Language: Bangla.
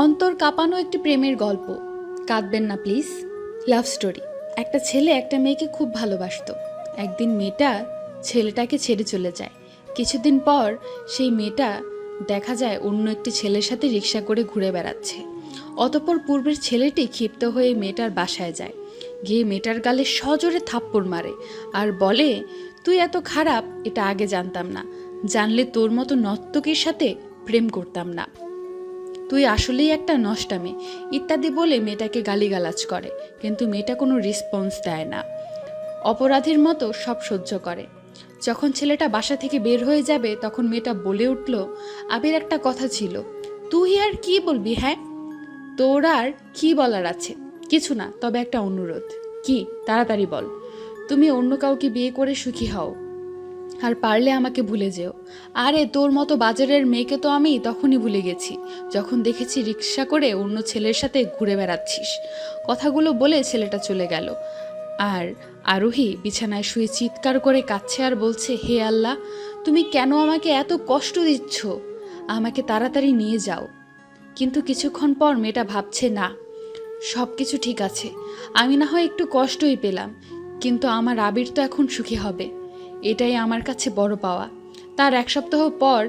অন্তর কাঁপানো একটি প্রেমের গল্প। কাঁদবেন না, প্লিজ। Love story. একটা ছেলে একটা মেয়েকে খুব ভালোবাসতো। একদিন মেয়েটা ছেলেটাকে ছেড়ে চলে যায়। কিছুদিন পর সেই মেয়েটা দেখা যায় অন্য একটি ছেলের সাথে রিক্সা করে ঘুরে বেড়াচ্ছে। অতপর পূর্বের ছেলেটি ক্ষিপ্ত হয়ে মেয়েটার বাসায় যায়। গিয়ে মেয়েটার গালে সজোরে থাপ্পড় মারে আর বলে, তুই এত খারাপ, এটা আগে জানতাম না। জানলে তোর মতো নর্তকীর সাথে প্রেম করতাম না। তুই আসলেই একটা নষ্টামে ইত্যাদি বলে মেয়েটাকে গালিগালাজ করে, কিন্তু মেয়েটা কোনো রেসপন্স দেয় না। অপরাধীর মতো সব সহ্য করে। যখন ছেলেটা বাসা থেকে বের হয়ে যাবে, তখন মেয়েটা বলে উঠল, আবির একটা কথা ছিল। তুই আর কি বলবি হ্যাঁ? তোর আর কি বলার আছে? কিছু না, তবে একটা অনুরোধ। কি? তাড়াতাড়ি বল। তুমি অন্য কাউকে বিয়ে করে সুখী হও। আর পারলে আমাকে ভুলে যেও। আরে, তোর মতো বাজারের মেয়েকে তো আমি তখনই ভুলে গেছি, যখন দেখেছি রিক্সা করে অন্য ছেলের সাথে ঘুরে বেড়াচ্ছিস। কথাগুলো বলে ছেলেটা চলে গেল। আর আরোহী বিছানায় শুয়ে চিৎকার করে কাচ্ছে আর বলছে, হে আল্লাহ, তুমি কেন আমাকে এত কষ্ট দিচ্ছ? আমাকে তাড়াতাড়ি নিয়ে যাও। কিন্তু কিছুক্ষণ পর মেয়েটা ভাবছে, না সব কিছু ঠিক আছে। আমি না হয় একটু কষ্টই পেলাম, কিন্তু আমার আবির তো এখন সুখী হবে। এটাই আমার কাছে বড় পাওয়া। তার এক সপ্তাহ পর